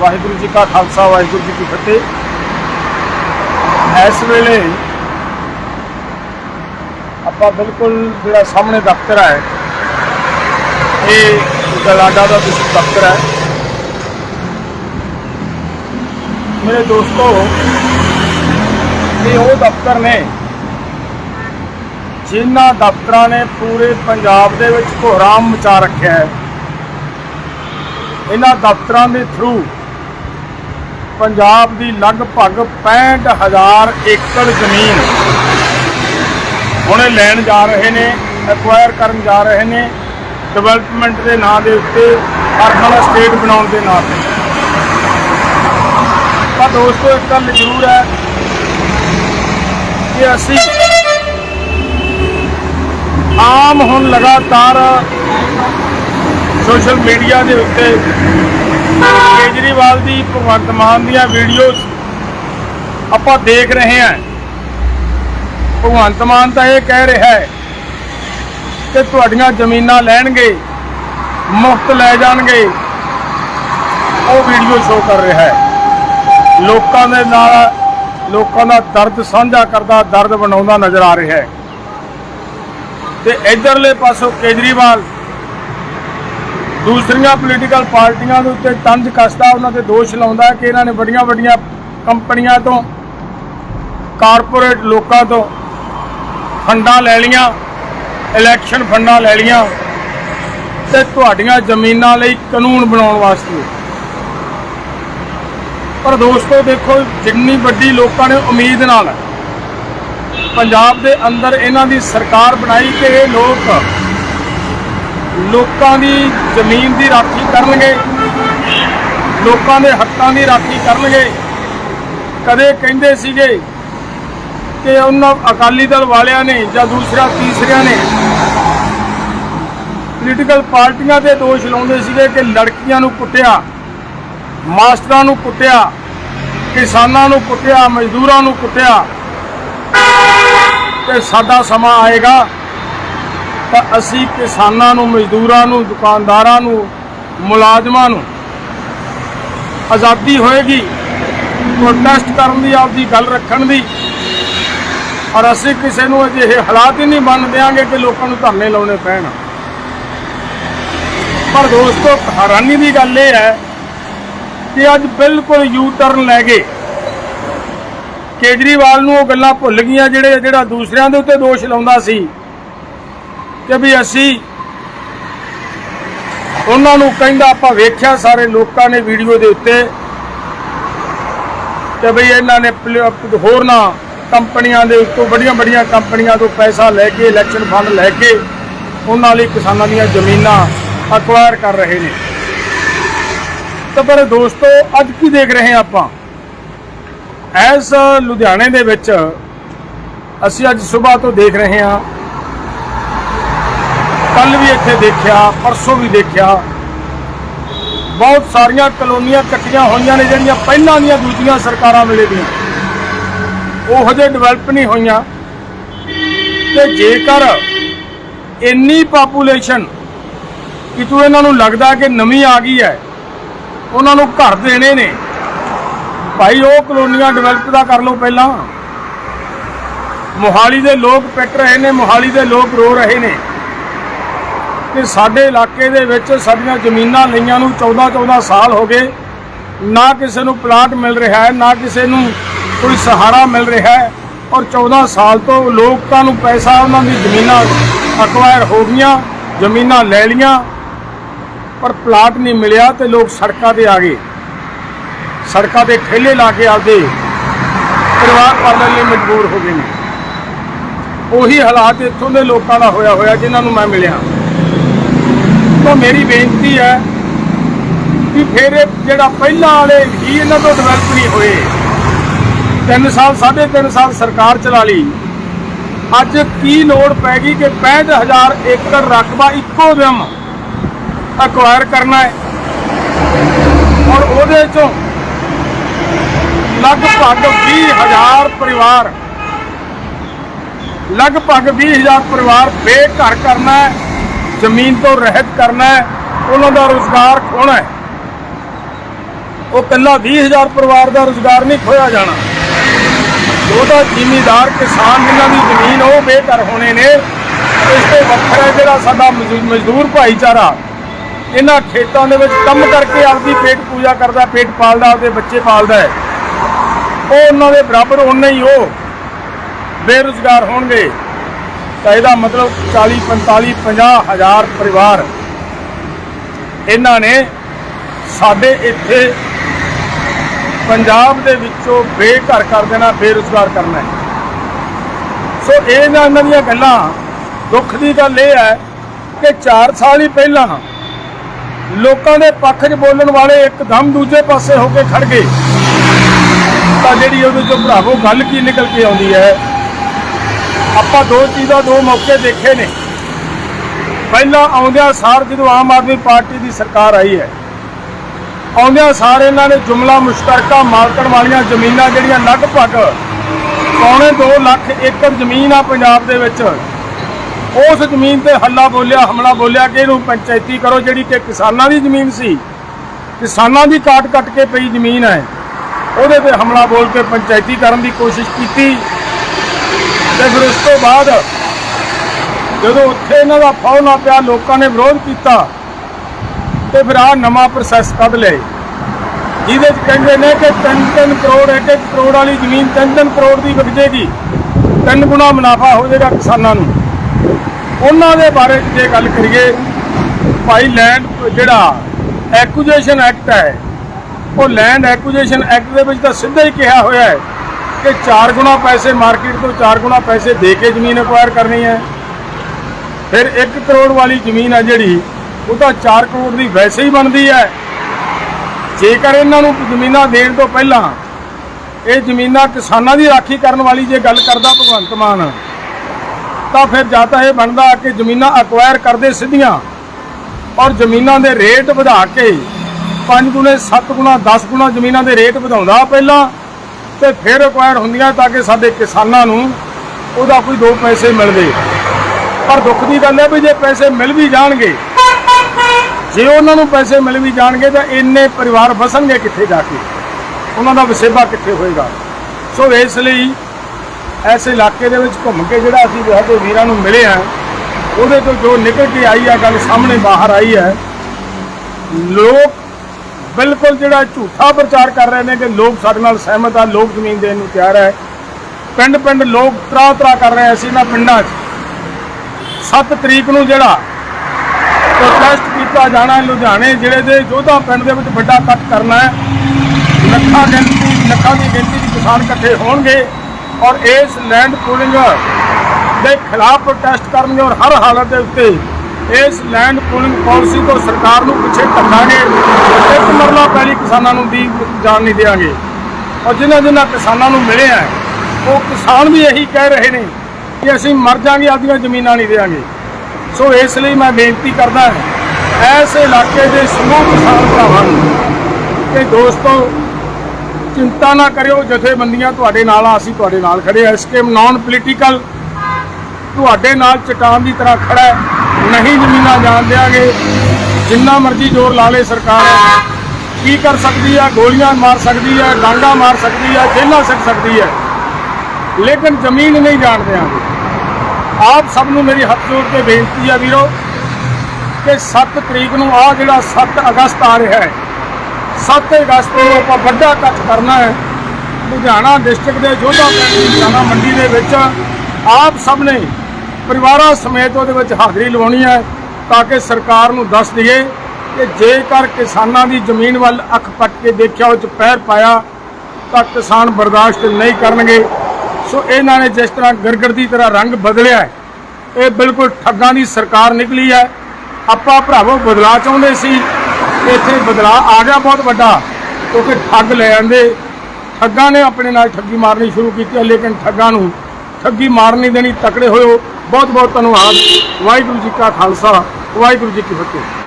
ਵਾਹਿਗੁਰੂ ਜੀ ਕਾ ਖਾਲਸਾ, ਵਾਹਿਗੁਰੂ ਜੀ ਕੀ ਫਤਿਹ। ਇਸ ਵੇਲੇ ਆਪਾਂ ਬਿਲਕੁਲ ਜਿਹੜਾ ਸਾਹਮਣੇ ਦਫ਼ਤਰ ਹੈ, ਇਹ ਗਲਾਡਾ ਦਾ ਵਿਸ਼ਵ ਦਫ਼ਤਰ ਹੈ। ਮੇਰੇ ਦੋਸਤੋ, ਇਹ ਉਹ ਦਫ਼ਤਰ ਨੇ ਜਿਨ੍ਹਾਂ ਦਫ਼ਤਰਾਂ ਨੇ ਪੂਰੇ ਪੰਜਾਬ ਦੇ ਵਿੱਚ ਕੋਹਰਾਮ ਮਚਾ ਰੱਖਿਆ ਹੈ। ਇਹਨਾਂ ਦਫ਼ਤਰਾਂ ਦੇ ਥਰੂ ਪੰਜਾਬ ਦੀ ਲਗਭਗ 65000 ਏਕੜ ਜ਼ਮੀਨ ਹੁਣੇ ਲੈਣ ਜਾ ਰਹੇ ਨੇ ਐਕਵਾਇਰ ਕਰਨ ਜਾ ਰਹੇ ਨੇ ਡਿਵੈਲਪਮੈਂਟ ਦੇ ਨਾਂ ਦੇ ਉੱਤੇ ਅਰਬਨ ਸਟੇਟ ਬਣਾਉਣ ਦੇ ਨਾਂ ਤੇ। ਪਰ ਦੋਸਤੋ, ਇੱਕ ਗੱਲ ਜ਼ਰੂਰ ਹੈ ਕਿ ਅਸੀਂ ਆਮ ਹੁਣ ਲਗਾਤਾਰ ਸੋਸ਼ਲ ਮੀਡੀਆ ਦੇ ਉੱਤੇ ਕੇਜਰੀਵਾਲ ਦੀ ਭਗਵੰਤ ਮਾਨ ਦੀਆਂ ਵੀਡੀਓਜ਼ ਆਪਾਂ ਦੇਖ ਰਹੇ ਹਾਂ। ਭਗਵੰਤ ਮਾਨ ਤਾਂ ਇਹ ਕਹਿ ਰਿਹਾ ਹੈ ਕਿ ਤੁਹਾਡੀਆਂ ਜ਼ਮੀਨਾਂ ਲੈਣਗੇ, ਮੁਫਤ ਲੈ ਜਾਣਗੇ। ਉਹ ਵੀਡੀਓ ਸ਼ੋ ਕਰ ਰਿਹਾ ਹੈ। ਲੋਕਾਂ ਦੇ ਨਾਲ, ਲੋਕਾਂ ਦਾ ਦਰਦ ਸਾਂਝਾ ਕਰਦਾ, ਦਰਦ ਬਣਾਉਂਦਾ ਨਜ਼ਰ ਆ ਰਿਹਾ ਹੈ। ਤੇ ਇਧਰਲੇ ਪਾਸੋਂ ਕੇਜਰੀਵਾਲ ਦੂਸਰੀਆਂ ਪੋਲੀਟੀਕਲ ਪਾਰਟੀਆਂ ਦੇ ਉੱਤੇ ਤੰਜ ਕੱਸਦਾ ਉਹਨਾਂ ਤੇ ਦੋਸ਼ ਲਾਉਂਦਾ ਕਿ ਇਹਨਾਂ ਨੇ ਵੱਡੀਆਂ ਵੱਡੀਆਂ ਕੰਪਨੀਆਂ ਤੋਂ ਕਾਰਪੋਰੇਟ ਲੋਕਾਂ ਤੋਂ ਫੰਡਾਂ ਲੈ ਲੀਆਂ ਇਲੈਕਸ਼ਨ ਫੰਡਾਂ ਲੈ ਲੀਆਂ ਤੇ ਤੁਹਾਡੀਆਂ ਜ਼ਮੀਨਾਂ ਲਈ ਕਾਨੂੰਨ ਬਣਾਉਣ ਵਾਸਤੇ। ਪਰ ਦੋਸਤੋ ਦੇਖੋ, ਜਿੰਨੀ ਵੱਡੀ ਲੋਕਾਂ ਨੇ ਉਮੀਦ ਨਾਲ ਪੰਜਾਬ ਦੇ ਅੰਦਰ ਇਹਨਾਂ ਦੀ ਸਰਕਾਰ ਬਣਾਈ ਕਿ ਇਹ ਲੋਕ ਲੋਕਾਂ ਦੀ ਜ਼ਮੀਨ ਦੀ ਰਾਖੀ ਕਰਨਗੇ, ਲੋਕਾਂ ਦੇ ਹੱਕਾਂ ਦੀ ਰਾਖੀ ਕਰਨਗੇ। ਕਦੇ ਕਹਿੰਦੇ ਸੀਗੇ ਕਿ ਉਹਨਾਂ ਅਕਾਲੀ ਦਲ ਵਾਲਿਆਂ ਨੇ ਜਾਂ ਦੂਸਰਾ ਤੀਸਰਿਆਂ ਨੇ ਪੋਲੀਟੀਕਲ ਪਾਰਟੀਆਂ ਤੇ ਦੋਸ਼ ਲਾਉਂਦੇ ਸੀਗੇ ਕਿ ਲੜਕੀਆਂ ਨੂੰ ਕੁੱਟਿਆ, ਮਾਸਟਰਾਂ ਨੂੰ ਕੁੱਟਿਆ, ਕਿਸਾਨਾਂ ਨੂੰ ਕੁੱਟਿਆ, ਮਜ਼ਦੂਰਾਂ ਨੂੰ ਕੁੱਟਿਆ। ਤੇ ਸਾਡਾ ਸਮਾਂ ਆਏਗਾ। ਤਾਂ ਅਸੀਂ ਕਿਸਾਨਾਂ ਨੂੰ, ਮਜ਼ਦੂਰਾਂ ਨੂੰ, ਦੁਕਾਨਦਾਰਾਂ ਨੂੰ, ਮੁਲਾਜ਼ਮਾਂ ਨੂੰ ਆਜ਼ਾਦੀ ਹੋਏਗੀ ਪ੍ਰੋਟੈਸਟ ਕਰਨ ਦੀ, ਆਪਦੀ ਗੱਲ ਰੱਖਣ ਦੀ। ਔਰ ਅਸੀਂ ਕਿਸੇ ਨੂੰ ਅਜਿਹੇ ਹਾਲਾਤ ਹੀ ਨਹੀਂ ਬਣ ਦਿਆਂਗੇ ਕਿ ਲੋਕਾਂ ਨੂੰ ਧਰਨੇ ਲਾਉਣੇ ਪੈਣ। ਪਰ ਦੋਸਤੋ, ਹੈਰਾਨੀ ਦੀ ਗੱਲ ਇਹ ਹੈ ਕਿ ਅੱਜ ਬਿਲਕੁਲ ਯੂ ਟਰਨ ਲੈ ਗਏ ਕੇਜਰੀਵਾਲ ਨੂੰ ਉਹ ਗੱਲਾਂ ਭੁੱਲ ਗਈਆਂ ਜਿਹੜੇ ਜਿਹੜਾ ਦੂਸਰਿਆਂ ਦੇ ਉੱਤੇ ਦੋਸ਼ ਲਾਉਂਦਾ ਸੀ। ਕਿ ਵੀ ਅਸੀਂ ਉਹਨਾਂ ਨੂੰ ਕਹਿੰਦਾ ਆਪਾਂ ਵੇਖਿਆ, ਸਾਰੇ ਲੋਕਾਂ ਨੇ ਵੀਡੀਓ ਦੇ ਉੱਤੇ ਕਿ ਭਈ ਇਹਨਾਂ ਨੇ ਪਲ- ਹੋਰਨਾਂ ਕੰਪਨੀਆਂ ਦੇ ਉੱਤੋਂ ਵੱਡੀਆਂ ਵੱਡੀਆਂ ਕੰਪਨੀਆਂ ਤੋਂ ਪੈਸਾ ਲੈ ਕੇ ਇਲੈਕਸ਼ਨ ਫੰਡ ਲੈ ਕੇ ਉਹਨਾਂ ਲਈ ਕਿਸਾਨਾਂ ਦੀਆਂ ਜ਼ਮੀਨਾਂ ਅਕਵਾਇਰ ਕਰ ਰਹੇ ਨੇ। ਤਾਂ ਪਰ ਦੋਸਤੋ, ਅੱਜ ਕੀ ਦੇਖ ਰਹੇ ਹਾਂ ਆਪਾਂ? ਐਸ ਲੁਧਿਆਣੇ ਦੇ ਵਿੱਚ ਅਸੀਂ ਅੱਜ ਸਵੇਰ ਤੋਂ ਦੇਖ ਰਹੇ ਹਾਂ ਕੱਲ ਵੀ ਇੱਥੇ ਦੇਖਿਆ, ਪਰਸੋਂ ਵੀ ਦੇਖਿਆ। ਬਹੁਤ ਸਾਰੀਆਂ ਕਲੋਨੀਆਂ ਇਕੱਠੀਆਂ ਹੋਈਆਂ ਨੇ, ਜਿਹੜੀਆਂ ਪਹਿਲਾਂ ਦੀਆਂ ਦੂਜੀਆਂ ਸਰਕਾਰਾਂ ਵੇਲੇ ਦੀਆਂ। ਉਹ ਹਜੇ ਡਿਵੈਲਪ ਨਹੀਂ ਹੋਈਆਂ। ਤੇ ਜੇਕਰ ਇੰਨੀ ਪਾਪੂਲੇਸ਼ਨ ਕਿ ਤੂੰ ਇਹਨਾਂ ਨੂੰ ਲੱਗਦਾ ਕਿ ਨਵੀਂ ਆ ਗਈ ਹੈ, ਉਹਨਾਂ ਨੂੰ ਘਰ ਦੇਣੇ ਨੇ, ਭਾਈ ਉਹ ਕਲੋਨੀਆਂ ਡਿਵੈਲਪ ਦਾ ਕਰ ਲਓ ਪਹਿਲਾਂ। ਮੋਹਾਲੀ ਦੇ ਲੋਕ ਪਿੱਟ ਰਹੇ ਨੇ, ਮੋਹਾਲੀ ਦੇ ਲੋਕ ਰੋ ਰਹੇ ਨੇ। ਕਿ ਸਾਡੇ ਇਲਾਕੇ ਦੇ ਵਿੱਚ ਸਾਡੀਆਂ ਜ਼ਮੀਨਾਂ ਲਈਆਂ ਨੂੰ 14 14 ਸਾਲ ਹੋ ਗਏ। ਨਾ ਕਿਸੇ ਨੂੰ ਪਲਾਟ ਮਿਲ ਰਿਹਾ ਹੈ, ਨਾ ਕਿਸੇ ਨੂੰ ਕੋਈ ਸਹਾਰਾ ਮਿਲ ਰਿਹਾ ਹੈ। ਔਰ 14 ਸਾਲ ਤੋਂ ਲੋਕਾਂ ਨੂੰ ਪੈਸਾ ਉਹਨਾਂ ਦੀ ਜ਼ਮੀਨਾਂ ਅਕਵਾਇਰ ਹੋ ਗਈਆਂ, ਜ਼ਮੀਨਾਂ ਲੈ ਲੀਆਂ ਪਰ ਪਲਾਟ ਨਹੀਂ ਮਿਲਿਆ ਤੇ ਲੋਕ ਸੜਕਾਂ ਤੇ ਆ ਗਏ। ਸੜਕਾਂ ਤੇ ਠੇਲੇ ਲਾ ਕੇ ਆਪਦੇ ਪਰਿਵਾਰ ਪਾਲਣ ਲਈ ਮਜਬੂਰ ਹੋ ਗਏ ਨੇ। ਉਹੀ ਹਾਲਾਤ ਇੱਥੋਂ ਦੇ ਲੋਕਾਂ ਦਾ ਹੋਇਆ ਹੋਇਆ, ਜਿਨ੍ਹਾਂ ਨੂੰ ਮੈਂ ਮਿਲਿਆ। ਤਾਂ ਮੇਰੀ ਬੇਨਤੀ ਹੈ ਕਿ ਫਿਰ ਇਹ ਜਿਹੜਾ ਪਹਿਲਾਂ ਵਾਲੇ ਹੀ ਇਹਨਾਂ ਤੋਂ ਡਿਵੈਲਪ ਨਹੀਂ ਹੋਏ। 3 ਸਾਲ 3.5 ਸਾਲ ਸਰਕਾਰ ਚਲਾ ਲਈ। ਅੱਜ ਕੀ ਲੋੜ ਪੈ ਗਈ ਕਿ 65000 ਏਕੜ ਰਕਬਾ ਇੱਕੋ ਦਿਨ ਅਕਵਾਇਰ ਕਰਨਾ ਹੈ? ਔਰ ਉਹਦੇ ਚੋਂ ਲਗਭਗ 20000 ਪਰਿਵਾਰ, ਲਗਭਗ 20000 ਪਰਿਵਾਰ ਬੇਘਰ ਕਰਨਾ ਹੈ। ਜ਼ਮੀਨ ਤੋਂ ਰਹਿਤ ਕਰਨਾ ਹੈ, ਉਹਨਾਂ ਦਾ ਰੋਜ਼ਗਾਰ ਖੋਣਾ ਹੈ। ਉਹ ਕੱਲਾ 20000 ਪਰਿਵਾਰ ਦਾ ਰੁਜ਼ਗਾਰ ਨਹੀਂ ਖੋਇਆ ਜਾਣਾ। ਉਹਦਾ ਜ਼ਿਮੀਦਾਰ ਕਿਸਾਨ ਜਿਨ੍ਹਾਂ ਦੀ ਜ਼ਮੀਨ ਉਹ ਬੇਘਰ ਹੋਣੇ ਨੇ, ਇਸ 'ਤੇ ਵੱਖਰਾ ਜਿਹੜਾ ਸਾਡਾ ਮਜ਼ਦੂਰ ਭਾਈਚਾਰਾ। ਇਹਨਾਂ ਖੇਤਾਂ ਦੇ ਵਿੱਚ ਕੰਮ ਕਰਕੇ ਆਪਦੀ ਪੇਟ ਪੂਜਾ ਕਰਦਾ, ਪੇਟ ਪਾਲਦਾ, ਆਪਦੇ ਬੱਚੇ ਪਾਲਦਾ ਹੈ। ਉਹ ਉਹਨਾਂ ਦੇ ਬਰਾਬਰ ਉਨੇ ਹੀ ਉਹ ਬੇਰੁਜ਼ਗਾਰ ਹੋਣਗੇ। ਤਾਂ ਇਹਦਾ ਮਤਲਬ 40 45 50 ਹਜ਼ਾਰ ਪਰਿਵਾਰ ਇਹਨਾਂ ਨੇ ਸਾਡੇ ਇੱਥੇ ਪੰਜਾਬ ਦੇ ਵਿੱਚੋਂ ਬੇਘਰ ਕਰ ਦੇਣਾ, ਬੇਰੁਜ਼ਗਾਰ ਕਰਨਾ ਹੈ। ਸੋ ਇਹ ਨਾ ਇਹਨਾਂ ਦੀਆਂ ਗੱਲਾਂ, ਦੁੱਖ ਦੀ ਗੱਲ ਇਹ ਹੈ ਕਿ 4 ਸਾਲ ਹੀ ਪਹਿਲਾਂ ਲੋਕਾਂ ਦੇ ਪੱਖ 'ਚ ਬੋਲਣ ਵਾਲੇ ਇੱਕਦਮ ਦੂਜੇ ਪਾਸੇ ਹੋ ਕੇ ਖੜ ਗਏ। ਤਾਂ ਜਿਹੜੀ ਉਹਦੇ ਚੋਂ ਭਰਾਵੋ ਗੱਲ ਕੀ ਨਿਕਲ ਕੇ ਆਉਂਦੀ ਹੈ? ਆਪਾਂ ਦੋ ਚੀਜ਼ਾਂ ਦੋ ਮੌਕੇ ਦੇਖੇ ਨੇ। ਪਹਿਲਾਂ ਆਉਂਦਿਆਂ ਸਾਰ ਜਦੋਂ ਆਮ ਆਦਮੀ ਪਾਰਟੀ ਦੀ ਸਰਕਾਰ ਆਈ ਹੈ, ਆਉਂਦਿਆਂ ਸਾਰ ਇਹਨਾਂ ਨੇ ਜੁਮਲਾ ਮੁਸ਼ਤਰਕਾ ਮਾਲਕਣ ਵਾਲੀਆਂ ਜ਼ਮੀਨਾਂ ਜਿਹੜੀਆਂ ਲਗਭਗ ਪੌਣੇ 2 ਲੱਖ ਏਕੜ ਜ਼ਮੀਨ ਆ ਪੰਜਾਬ ਦੇ ਵਿੱਚ, ਉਸ ਜ਼ਮੀਨ ਤੇ ਹੱਲਾ ਬੋਲਿਆ, ਹਮਲਾ ਬੋਲਿਆ ਕਿ ਇਹਨੂੰ ਪੰਚਾਇਤੀ ਕਰੋ ਜਿਹੜੀ ਕਿ ਕਿਸਾਨਾਂ ਦੀ ਜ਼ਮੀਨ ਸੀ। ਕਿਸਾਨਾਂ ਦੀ ਕਾਟ ਕੱਟ ਕੇ ਪਈ ਜ਼ਮੀਨ ਹੈ। ਉਹਦੇ ਤੇ ਹਮਲਾ ਬੋਲ ਕੇ ਪੰਚਾਇਤੀ ਕਰਨ ਦੀ ਕੋਸ਼ਿਸ਼ ਕੀਤੀ। ਤੇ ਫਿਰ ਉਸ ਤੋਂ ਬਾਅਦ ਜਦੋਂ ਉੱਥੇ ਇਹਨਾਂ ਦਾ ਫੌ ਨਾ ਪਿਆ, ਲੋਕਾਂ ਨੇ ਵਿਰੋਧ ਕੀਤਾ, ਤੇ ਫਿਰ ਆਹ ਨਵਾਂ ਪ੍ਰੋਸੈਸ ਕੱਢ ਲਿਆ। ਜਿਹਦੇ ਚ ਕਹਿੰਦੇ ਨੇ ਕਿ 3-3 ਕਰੋੜ 1-1 ਕਰੋੜ ਵਾਲੀ ਜ਼ਮੀਨ 3-3 ਕਰੋੜ ਦੀ ਵਿਕ ਜੇਗੀ। ਤਿੰਨ ਗੁਣਾ ਮੁਨਾਫਾ ਹੋ ਜਾਏਗਾ ਕਿਸਾਨਾਂ ਨੂੰ। ਉਹਨਾਂ ਦੇ ਬਾਰੇ 'ਚ ਜੇ ਗੱਲ ਕਰੀਏ, ਭਾਈ ਲੈਂਡ ਜਿਹੜਾ ਐਕੁਜੀਸ਼ਨ ਐਕਟ ਹੈ, ਉਹ ਲੈਂਡ ਐਕੁਜੀਸ਼ਨ ਐਕਟ ਦੇ ਵਿੱਚ ਤਾਂ ਸਿੱਧਾ ਹੀ ਕਿਹਾ ਹੋਇਆ ਹੈ ਕਿ 4 ਗੁਣਾ ਪੈਸੇ ਮਾਰਕੀਟ ਤੋਂ 4 ਗੁਣਾ ਪੈਸੇ ਦੇ ਕੇ ਜ਼ਮੀਨ ਐਕਵਾਇਰ ਕਰਨੀ ਹੈ। ਫਿਰ 1 ਕਰੋੜ ਵਾਲੀ ਜ਼ਮੀਨ ਆ ਜਿਹੜੀ, ਉਹ ਤਾਂ 4 ਕਰੋੜ ਦੀ ਵੈਸੇ ਹੀ ਬਣਦੀ ਹੈ। ਜੇਕਰ ਇਹਨਾਂ ਨੂੰ ਜ਼ਮੀਨਾਂ ਦੇਣ ਤੋਂ ਪਹਿਲਾਂ ਇਹ ਜ਼ਮੀਨਾਂ ਕਿਸਾਨਾਂ ਦੀ ਰਾਖੀ ਕਰਨ ਵਾਲੀ ਜੇ ਗੱਲ ਕਰਦਾ ਭਗਵੰਤ ਮਾਨ, ਤਾਂ ਫਿਰ ਜਾਂ ਤਾਂ ਇਹ ਬਣਦਾ ਕਿ ਜ਼ਮੀਨਾਂ ਅਕਵਾਇਰ ਕਰਦੇ ਸਿੱਧੀਆਂ ਔਰ ਜ਼ਮੀਨਾਂ ਦੇ ਰੇਟ ਵਧਾ ਕੇ 5 ਗੁਣੇ 7 ਗੁਣਾ 10 ਗੁਣਾ ਜ਼ਮੀਨਾਂ ਦੇ ਰੇਟ ਵਧਾਉਂਦਾ ਪਹਿਲਾਂ। ਤੇ ਫਿਰ ਅਕਵਾਇਰ ਹੁੰਦੀਆਂ ਤਾਂ ਕਿ ਸਾਡੇ ਕਿਸਾਨਾਂ ਨੂੰ ਉਹਦਾ ਕੋਈ ਦੋ ਪੈਸੇ ਮਿਲਦੇ ਪਰ ਦੁੱਖ ਦੀ ਗੱਲ ਹੈ ਵੀ ਜੇ ਪੈਸੇ ਮਿਲ ਵੀ ਜਾਣਗੇ, ਜੇ ਉਹਨਾਂ ਨੂੰ ਪੈਸੇ ਮਿਲ ਵੀ ਜਾਣਗੇ ਤਾਂ ਇੰਨੇ ਪਰਿਵਾਰ ਵਸਣਗੇ ਕਿੱਥੇ ਜਾ ਕੇ? ਉਹਨਾਂ ਦਾ ਵਸੇਬਾ ਕਿੱਥੇ ਹੋਏਗਾ? ਸੋ ਇਸ ਲਈ ਐਸੇ ਇਲਾਕੇ ਦੇ ਵਿੱਚ ਘੁੰਮ ਕੇ ਜਿਹੜਾ ਅਸੀਂ ਸਾਡੇ ਵੀਰਾਂ ਨੂੰ ਮਿਲੇ ਆ ਉਹਦੇ ਤੋਂ ਜੋ ਨਿਕਲ ਕੇ ਆਈ ਆ, ਗੱਲ ਸਾਹਮਣੇ ਬਾਹਰ ਆਈ ਹੈ, ਲੋਕ ਬਿਲਕੁਲ ਜਿਹੜਾ ਝੂਠਾ ਪ੍ਰਚਾਰ ਕਰ ਰਹੇ ਨੇ ਕਿ ਲੋਕ ਸਾਡੇ ਨਾਲ ਸਹਿਮਤ ਆ, ਲੋਕ ਜ਼ਮੀਨ ਦੇਣ ਨੂੰ ਤਿਆਰ ਹੈ ਪਿੰਡ ਪਿੰਡ ਲੋਕ ਤਰਾ ਤਰਾ ਕਰ ਰਹੇ ਸੀ ਨਾ ਪਿੰਡਾਂ 'ਚ। 7 ਤਰੀਕ ਨੂੰ ਜਿਹੜਾ ਪ੍ਰੋਟੈਸਟ ਕੀਤਾ ਜਾਣਾ ਲੁਧਿਆਣੇ ਜ਼ਿਲ੍ਹੇ ਦੇ, ਜੋਧਾ ਪਿੰਡ ਦੇ ਵਿੱਚ ਵੱਡਾ ਇਕੱਠ ਕਰਨਾ ਹੈ। ਲੱਖਾਂ ਗਿਣਤੀ, ਲੱਖਾਂ ਦੀ ਗਿਣਤੀ ਦੇ ਕਿਸਾਨ ਇਕੱਠੇ ਹੋਣਗੇ ਔਰ ਇਸ ਲੈਂਡ ਪੂਲਿੰਗ ਦੇ ਖਿਲਾਫ ਪ੍ਰੋਟੈਸਟ ਕਰਨਗੇ ਔਰ ਹਰ ਹਾਲਤ ਦੇ ਉੱਤੇ ਇਸ ਲੈਂਡ ਪੂਲਿੰਗ ਪਾਲਿਸੀ ਤੋਂ ਸਰਕਾਰ ਨੂੰ ਪਿੱਛੇ ਧੱਕਾਂਗੇ ਇੱਕ ਮਰਲਾ ਪਹਿਲੀ ਕਿਸਾਨਾਂ ਨੂੰ ਦੀ ਜਾਣ ਨਹੀਂ ਦੇਵਾਂਗੇ ਔਰ ਜਿਨ੍ਹਾਂ ਜਿਨ੍ਹਾਂ ਕਿਸਾਨਾਂ ਨੂੰ ਮਿਲੇ ਆ ਉਹ ਕਿਸਾਨ ਵੀ ਇਹੀ ਕਹਿ ਰਹੇ ਨੇ ਕਿ ਅਸੀਂ ਮਰ ਜਾਾਂਗੇ ਆਪਦੀਆਂ ਜ਼ਮੀਨਾਂ ਨਹੀਂ ਦੇਵਾਂਗੇ ਸੋ ਇਸ ਲਈ ਮੈਂ ਬੇਨਤੀ ਕਰਦਾ ਹਾਂ ਐਸੇ ਇਲਾਕੇ ਦੇ ਸਮੂਹ ਕਿਸਾਨ ਭਰਾਵਾਂ ਨੂੰ ਕਿ ਦੋਸਤੋ, ਚਿੰਤਾ ਨਾ ਕਰਿਓ, ਜਥੇਬੰਦੀਆਂ ਤੁਹਾਡੇ ਨਾਲ ਆ, ਅਸੀਂ ਤੁਹਾਡੇ ਨਾਲ ਖੜੇ ਆ ਐਸਕੇਮ ਨਾਨ ਪੋਲੀਟੀਕਲ ਤੁਹਾਡੇ ਨਾਲ ਚਟਾਨ ਦੀ ਤਰ੍ਹਾਂ ਖੜਾ ਹੈ। ਨਹੀਂ ਜ਼ਮੀਨਾਂ ਜਾਣ ਦਿਆਂਗੇ। ਜਿੰਨਾ ਮਰਜ਼ੀ ਜ਼ੋਰ ਲਾ ਲੇ ਸਰਕਾਰ। ਕੀ ਕਰ ਸਕਦੀ ਹੈ ਗੋਲੀਆਂ ਮਾਰ ਸਕਦੀ ਹੈ ਡਾਂਗਾ ਮਾਰ ਸਕਦੀ ਹੈ ਜੇਲਾਂ ਸੱਟ ਸਕਦੀ ਹੈ ਲੇਕਿਨ ਜ਼ਮੀਨ ਨਹੀਂ ਜਾਣ ਦਿਆਂਗੇ। ਆਪ ਸਭ ਨੂੰ ਮੇਰੀ ਹੱਥ ਜੋੜ ਕੇ ਬੇਨਤੀ ਹੈ ਵੀਰੋ ਕਿ 7 ਤਰੀਕ ਨੂੰ ਆ ਜਿਹੜਾ 7 ਅਗਸਤ ਆ ਰਿਹਾ ਹੈ 7 ਅਗਸਤ ਨੂੰ ਆਪਾਂ ਵੱਡਾ ਇਕੱਠ ਕਰਨਾ ਹੈ। ਲੁਧਿਆਣਾ ਡਿਸਟ੍ਰਿਕਟ ਦੇ ਜੋਧਾ ਪਿੰਡ ਦੀ ਮੰਡੀ ਦੇ ਵਿੱਚ ਆਪ ਸਭ ਨੇ ਪਰਿਵਾਰਾਂ ਸਮੇਤ ਉਹਦੇ ਵਿੱਚ ਹਾਜ਼ਰੀ ਲਵਾਉਣੀ ਹੈ ਤਾਂ ਕਿ ਸਰਕਾਰ ਨੂੰ ਦੱਸ ਦਈਏ ਕਿ ਜੇਕਰ ਕਿਸਾਨਾਂ ਦੀ ਜ਼ਮੀਨ ਵੱਲ ਅੱਖ ਪੱਟ ਕੇ ਦੇਖਿਆ ਉਹ ਚ ਪੈਰ ਪਾਇਆ ਤਾਂ ਕਿਸਾਨ ਬਰਦਾਸ਼ਤ ਨਹੀਂ ਕਰਨਗੇ। ਸੋ ਇਹਨਾਂ ਨੇ ਜਿਸ ਤਰ੍ਹਾਂ ਗਰਗੜ ਦੀ ਤਰ੍ਹਾਂ ਰੰਗ ਬਦਲਿਆ ਹੈ ਇਹ ਬਿਲਕੁਲ ਠੱਗਾਂ ਦੀ ਸਰਕਾਰ ਨਿਕਲੀ ਹੈ। ਆਪਾਂ ਭਰਾਵੋ ਬਦਲਾਅ ਚਾਹੁੰਦੇ ਸੀ ਇੱਥੇ ਬਦਲਾਅ ਆ ਗਿਆ ਬਹੁਤ ਵੱਡਾ ਕਿਉਂਕਿ ਠੱਗ ਲੈ ਆਂਦੇ। ਠੱਗਾਂ ਨੇ ਆਪਣੇ ਨਾਲ ਠੱਗੀ ਮਾਰਨੀ ਸ਼ੁਰੂ ਕੀਤੀ ਹੈ, ਲੇਕਿਨ ਠੱਗਾਂ ਨੂੰ ਠੱਗੀ ਮਾਰ ਨਹੀਂ ਦੇਣੀ, ਤਕੜੇ ਹੋਇਓ। ਬਹੁਤ ਬਹੁਤ ਧੰਨਵਾਦ। ਵਾਹਿਗੁਰੂ ਜੀ ਕਾ ਖਾਲਸਾ, ਵਾਹਿਗੁਰੂ ਜੀ ਕੀ ਫਤਿਹ।